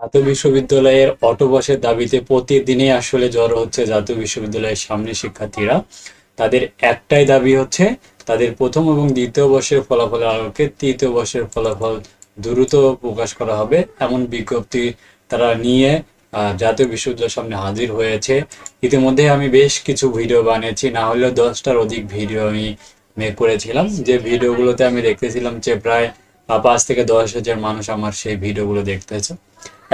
জাতীয় বিশ্ববিদ্যালয়ের অটোবসের দাবিতে প্রতিদিনই আসলে জড়ো হচ্ছে জাতীয় বিশ্ববিদ্যালয়ের সামনে শিক্ষার্থীরা। তাদের একটাই দাবি হচ্ছে, তাদের প্রথম এবং দ্বিতীয় বর্ষের ফলাফলের আলোকে তৃতীয় বর্ষের ফলাফল দ্রুত প্রকাশ করা হবে, এমন বিজ্ঞপ্তি তারা নিয়ে জাতীয় বিশ্ববিদ্যালয়ের সামনে হাজির হয়েছে। ইতিমধ্যে আমি বেশ কিছু ভিডিও বানিয়েছি, না হলেও দশটার অধিক ভিডিও আমি মেক করেছিলাম। যে ভিডিওগুলোতে আমি দেখতেছিলাম যে প্রায় পাঁচ থেকে দশ হাজার মানুষ আমার সেই ভিডিওগুলো দেখতেছে।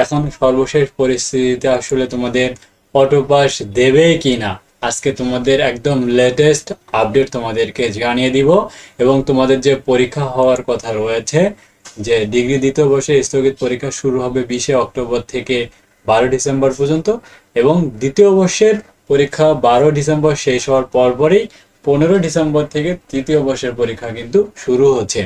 এখন সর্বশেষ পরিস্থিতিতে আসলে তোমাদের অটো পাস দেবে কি না আজকে তোমাদের একদম লেটেস্ট আপডেট তোমাদেরকে জানিয়ে দিব এবং তোমাদের যে পরীক্ষা হওয়ার কথা রয়েছে, যে ডিগ্রি দ্বিতীয় বর্ষে স্থগিত পরীক্ষা শুরু হবে বিশে অক্টোবর থেকে বারো ডিসেম্বর পর্যন্ত এবং দ্বিতীয় বর্ষের পরীক্ষা বারো ডিসেম্বর শেষ হওয়ার পরপরই পনেরো ডিসেম্বর থেকে তৃতীয় বর্ষের পরীক্ষা কিন্তু শুরু হচ্ছে।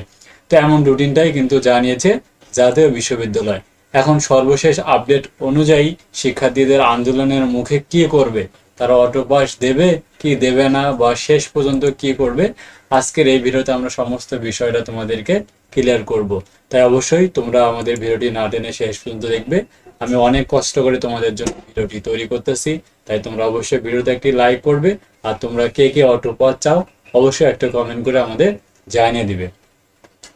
তো এমন রুটিনটাই কিন্তু জানিয়েছে জাতীয় বিশ্ববিদ্যালয়। এখন সর্বশেষ আপডেট অনুযায়ী শিক্ষার্থীদের আন্দোলনের মুখে কি করবে? তারা অটো পাস দেবে কি দেবে না? বা শেষ পর্যন্ত কি করবে? আজকের এই ভিডিওতে আমরা সমস্ত বিষয়টা তোমাদেরকে ক্লিয়ার করব। তাই অবশ্যই তোমরা আমাদের ভিডিওটি না টেনে শেষ পর্যন্ত দেখবে। আমি অনেক কষ্ট করে তোমাদের জন্য ভিডিওটি তৈরি করতেছি। তাই তোমরা অবশ্যই ভিডিওতে একটি লাইক করবে। আর তোমরা কে কে অটো পাস চাও, অবশ্যই একটা কমেন্ট করে আমাদের জানিয়ে দিবে।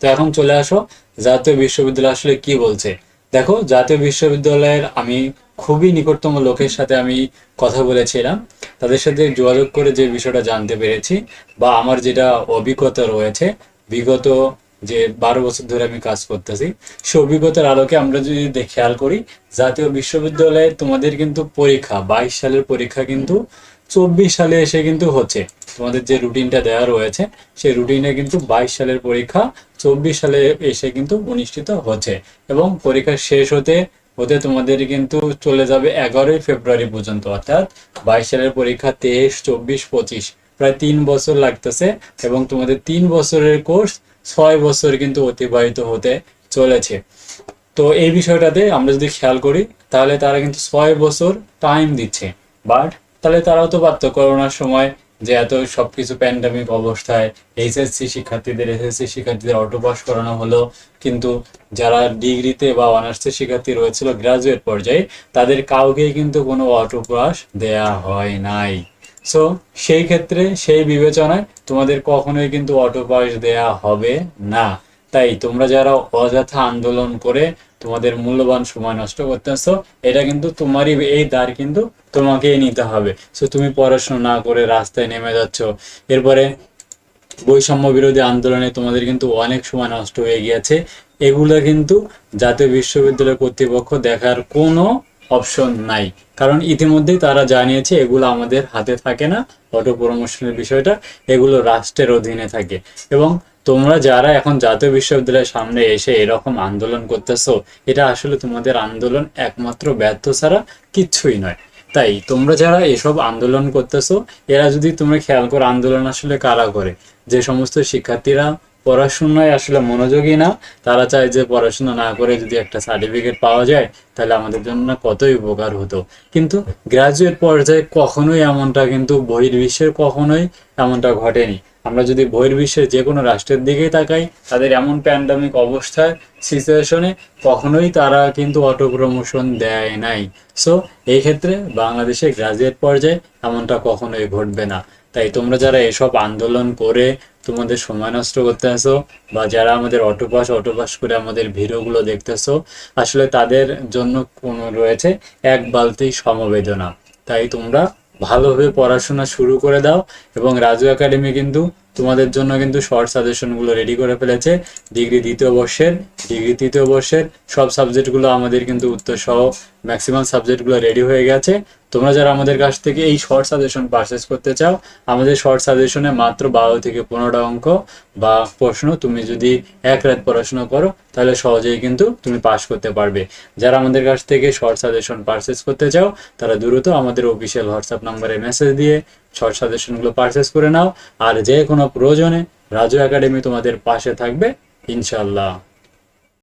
তো এখন চলে আসো। জাতীয় বিশ্ববিদ্যালয় আসলে কি বলছে? দেখো, জাতীয় বিশ্ববিদ্যালয়ের আমি খুবই নিকটতম লোকের সাথে আমি কথা বলেছিলাম। তাদের সাথে যোগাযোগ করে যে বিষয়টা জানতে পেরেছি বা আমার যেটা অভিজ্ঞতা রয়েছে, বিগত যে বারো বছর ধরে আমি কাজ করতেছি, সে অভিজ্ঞতার আলোকে আমরা যদি খেয়াল করি, জাতীয় বিশ্ববিদ্যালয়ে তোমাদের কিন্তু পরীক্ষা, বাইশ সালের পরীক্ষা কিন্তু চব্বিশ সালে এসে কিন্তু হচ্ছে। তোমাদের যে রুটিনটা দেওয়া রয়েছে, সেই রুটিনে কিন্তু বাইশ সালের পরীক্ষা, চব্বিশ সালে এসে কিন্তু অনুষ্ঠিত হচ্ছে। এবং পরীক্ষা শেষ হতে হতে তোমাদের কিন্তু চলে যাবে এগারোই ফেব্রুয়ারি পর্যন্ত, অর্থাৎ বাইশ সালের পরীক্ষা তেইশ, চব্বিশ, পঁচিশ। প্রায় তিন বছর লাগতেছে এবং তোমাদের তিন বছরের কোর্স ছয় বছর কিন্তু অতিবাহিত হতে চলেছে। তো এই বিষয়টাতে আমরা যদি খেয়াল করি, তাহলে তারা কিন্তু ছয় বছর টাইম দিচ্ছে। বাট তাহলে তারাও তো পারতো করোনার সময় যে এত সবকিছু প্যান্ডামিক অবস্থায় এইচএসসি শিক্ষার্থীদের এসএসসি শিক্ষার্থীদের অটো পাস করানো হলো। কিন্তু যারা ডিগ্রিতে বা অনার্সের শিক্ষার্থী রয়েছিল গ্রাজুয়েট পর্যায়ে, তাদের কাউকেই কিন্তু কোনো অটো পাস দেয়া হয় নাই। সো সেই ক্ষেত্রে, সেই বিবেচনায় তোমাদের কখনোই কিন্তু অটো পাস দেয়া হবে না। তাই তোমরা যারা অযথা আন্দোলন করে তোমাদের মূল্যবান সময় নষ্ট করতেছো, এটা কিন্তু তোমারই এই দাঁড় কিন্তু তোমাকেই নিতে হবে। সো তুমি পড়াশোনা না করে রাস্তায় নেমে যাচ্ছ। এরপরে বৈষম্য বিরোধী আন্দোলনে তোমাদের কিন্তু অনেক সময় নষ্ট হয়ে গিয়েছে। এগুলো কিন্তু জাতীয় বিশ্ববিদ্যালয় কর্তৃপক্ষ দেখার কোনো অপশন নাই। কারণ ইতিমধ্যেই তারা জানিয়েছে, এগুলো আমাদের হাতে থাকে না। অটো প্রমোশনের বিষয়টা, এগুলো রাষ্ট্রের অধীনে থাকে। এবং তোমরা যারা এখন জাতীয় বিশ্ববিদ্যালয়ের সামনে এসে এরকম আন্দোলন করতেছো, এটা আসলে তোমাদের আন্দোলন একমাত্র ব্যর্থ ছাড়া কিচ্ছুই নয়। তাই তোমরা যারা এসব আন্দোলন করতেছো, এরা যদি তোমরা খেয়াল করো আন্দোলন আসলে কারা করে? যে সমস্ত শিক্ষার্থীরা পড়াশোনায় আসলে মনোযোগী না, তারা চায় যে পড়াশোনা না করে যদি একটা সার্টিফিকেট পাওয়া যায়, তাহলে আমাদের জন্য কতই উপকার হতো। কিন্তু গ্রাজুয়েট পর্যায়ে কখনোই এমনটা কিন্তু বহির্বিশ্বের কখনোই এমনটা ঘটেনি। আমরা যদি বহির্বিশ্বের যে কোনো রাষ্ট্রের দিকেই তাকাই, তাদের এমন প্যান্ডামিক অবস্থায় সিচুয়েশনে কখনোই তারা কিন্তু অটো প্রমোশন দেয় নাই। সো এই ক্ষেত্রে বাংলাদেশে গ্রাজুয়েট পর্যায়ে এমনটা কখনোই ঘটবে না। তাই তোমরা যারা এসব আন্দোলন করে তোমাদের সময় নষ্ট করতে আসো, বা যারা আমাদের অটোপাস অটোপাস করে আমাদের ভিডিওগুলো দেখতেছো, আসলে তাদের জন্য কোনো রয়েছে এক বালতি সমবেদনা। তাই তোমরা ভালোভাবে পড়াশোনা শুরু করে দাও, এবং রাজু একাডেমি কিন্তু তোমাদের জন্য কিন্তু শর্ট সাজেশনগুলো রেডি করে ফেলেছে। ডিগ্রি দ্বিতীয় বর্ষের, ডিগ্রি তৃতীয় বর্ষের সব সাবজেক্টগুলো আমাদের কিন্তু উত্তর সহ ম্যাক্সিমাম সাবজেক্টগুলো রেডি হয়ে গেছে। তোমরা যারা আমাদের কাছ থেকে এই শর্ট সাজেশন পারচেস করতে চাও, আমাদের শর্ট সাজেশনে মাত্র বারো থেকে পনেরোটা অঙ্ক বা প্রশ্ন তুমি যদি এক রাত পড়াশোনা করো, তাহলে সহজেই কিন্তু তুমি পাশ করতে পারবে। যারা আমাদের কাছ থেকে শর্ট সাজেশন পারচেস করতে চাও, তারা দ্রুত আমাদের অফিসিয়াল হোয়াটসঅ্যাপ নাম্বারে মেসেজ দিয়ে শর্ট সাজেশনগুলো পারচেস করে নাও। আর যে কোনো প্রয়োজনে রাজু একাডেমি তোমাদের পাশে থাকবে ইনশাল্লাহ